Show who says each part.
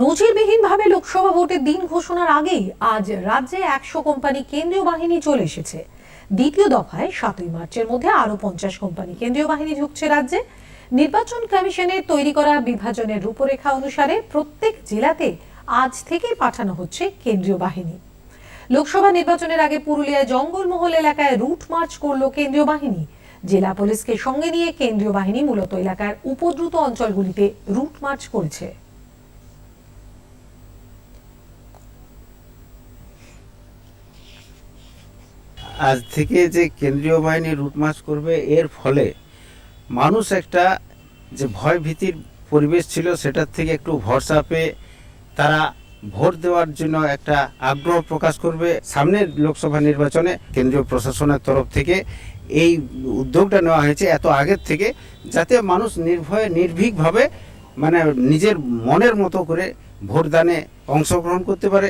Speaker 1: নজিরবিহীনভাবে লোকসভা ভোটের দিন ঘোষণার আগেই আজ রাজ্যে একশো কোম্পানি কেন্দ্রীয় বাহিনী চলে এসেছে। দ্বিতীয় দফায় সাতই মার্চের মধ্যে আরও পঞ্চাশ কোম্পানি কেন্দ্রীয় বাহিনী ঢুকছে রাজ্যে। নির্বাচন কমিশনের তৈরি করা বিভাজনের রূপরেখা অনুসারে প্রত্যেক জেলাতে আজ থেকে পাঠানো হচ্ছে কেন্দ্রীয় বাহিনী। লোকসভা নির্বাচনের আগে পুরুলিয়ায় জঙ্গলমহল এলাকায় রুট মার্চ করল কেন্দ্রীয় বাহিনী। জেলা পুলিশকে সঙ্গে নিয়ে কেন্দ্রীয় বাহিনী মূলত এলাকার উপদ্রুত অঞ্চলগুলিতে রুট মার্চ করেছে।
Speaker 2: আজ থেকে যে কেন্দ্রীয় বাহিনী রুট মার্চ করবে, এর ফলে মানুষ একটা যে ভয় ভীতির পরিবেশ ছিল, সেটার থেকে একটু ভরসা পেয়ে তারা ভোট দেওয়ার জন্য একটা আগ্রহ প্রকাশ করবে সামনের লোকসভা নির্বাচনে কেন্দ্রীয় প্রশাসনের তরফ থেকে। এই উদ্যোগটা নেওয়া হয়েছে এত আগের থেকে, যাতে মানুষ নির্ভয়ে, নির্ভীকভাবে মানে নিজের মনের মতো করে ভোটদানে অংশগ্রহণ করতে পারে।